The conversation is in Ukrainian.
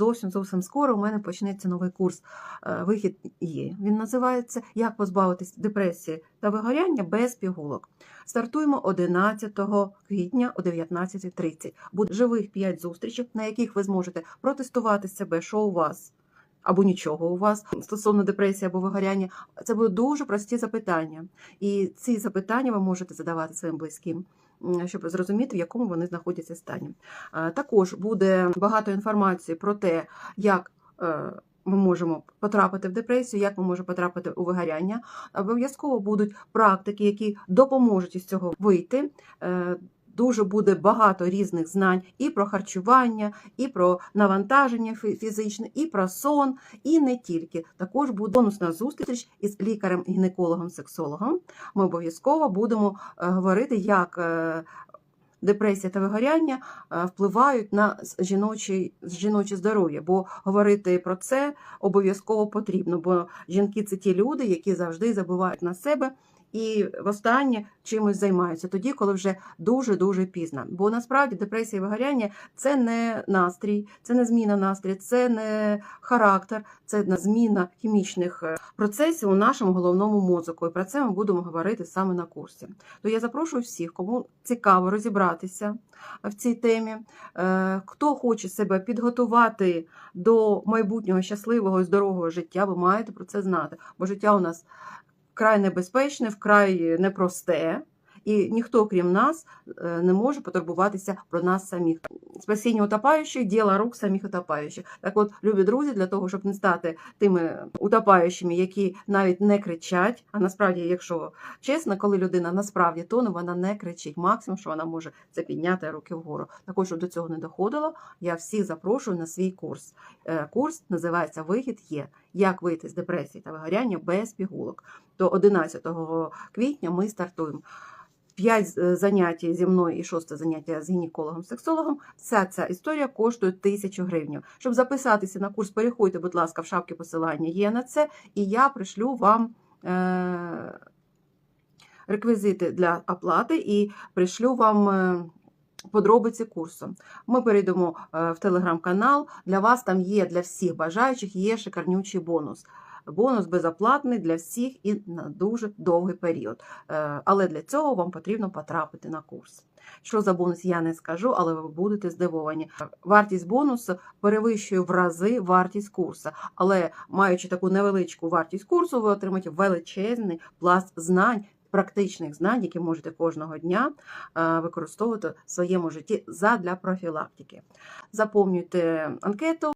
Зовсім зовсім скоро у мене почнеться новий курс. е, Вихід є. Він називається Як позбавитись депресії та вигоряння без пігулок. Стартуємо 11 квітня о 19.30. Буде живих 5 зустрічей, на яких ви зможете протестувати себе, що у вас. Або нічого у вас стосовно депресії або вигоряння, це будуть дуже прості запитання. І ці запитання ви можете задавати своїм близьким, щоб зрозуміти, в якому вони знаходяться стані. Е, Також буде багато інформації про те, як е, ми можемо потрапити в депресію, як ми можемо потрапити у вигоряння. Обов'язково будуть практики, які допоможуть із цього вийти. Дуже буде багато різних знань і про харчування, і про навантаження фі- фізичне, і про сон, і не тільки. Також буде бонусна зустріч із лікарем-гінекологом-сексологом. Ми обов'язково будемо е, говорити, як е, депресія та вигоряння е, впливають на жіноче, жіноче здоров'я, бо говорити про це обов'язково потрібно, бо жінки це ті люди, які завжди забувають на себе. І востаннє чимось займаються тоді, коли вже дуже дуже пізно. Бо насправді депресія і вигоряння це не настрій, це не зміна настрій, це не характер, це не зміна хімічних е, процесів у нашому головному мозку. І про це ми будемо говорити саме на курсі. То я запрошую всіх, кому цікаво розібратися в цій темі, е, хто хоче себе підготувати до майбутнього щасливого і здорового життя, ви маєте про це знати. Бо життя у нас вкрай небезпечне, вкрай непросте. І ніхто, крім нас, е, не може потурбуватися про нас самих. Спасіння утопаючих – діло рук самих утопаючих. Так от, любі друзі, для того, щоб не стати тими утопаючими, які навіть не кричать. А насправді, якщо чесно, коли людина насправді тоне, вона не кричить. Максимум, що вона може це підняти руки вгору. Також, щоб до цього не доходило, я всіх запрошую на свій курс. Е, Курс називається Вихід є. Як вийти з депресії та вигоряння без пігулок. До 11 квітня ми стартуємо. П'ять е, занять зі мною і шосте заняття з гінекологом-сексологом. Вся ця історія коштує тисячу гривень. Щоб записатися на курс, переходьте, будь ласка, в шапки посилання є на це, і я пришлю вам е- реквізити для оплати і пришлю вам. Е- Подробиці курсу. Ми перейдемо в телеграм-канал. Для вас там є для всіх бажаючих є шикарнючий бонус. Бонус безоплатний для всіх і на дуже довгий період. Е, Але для цього вам потрібно потрапити на курс. Що за бонус, я не скажу, але ви будете здивовані. Вартість бонусу перевищує в рази вартість курсу. Але маючи таку невеличку вартість курсу, ви отримаєте величезний пласт знань. Практичних знань, які можете кожного дня е, використовувати в своєму житті задля профілактики. Заповнюйте анкету.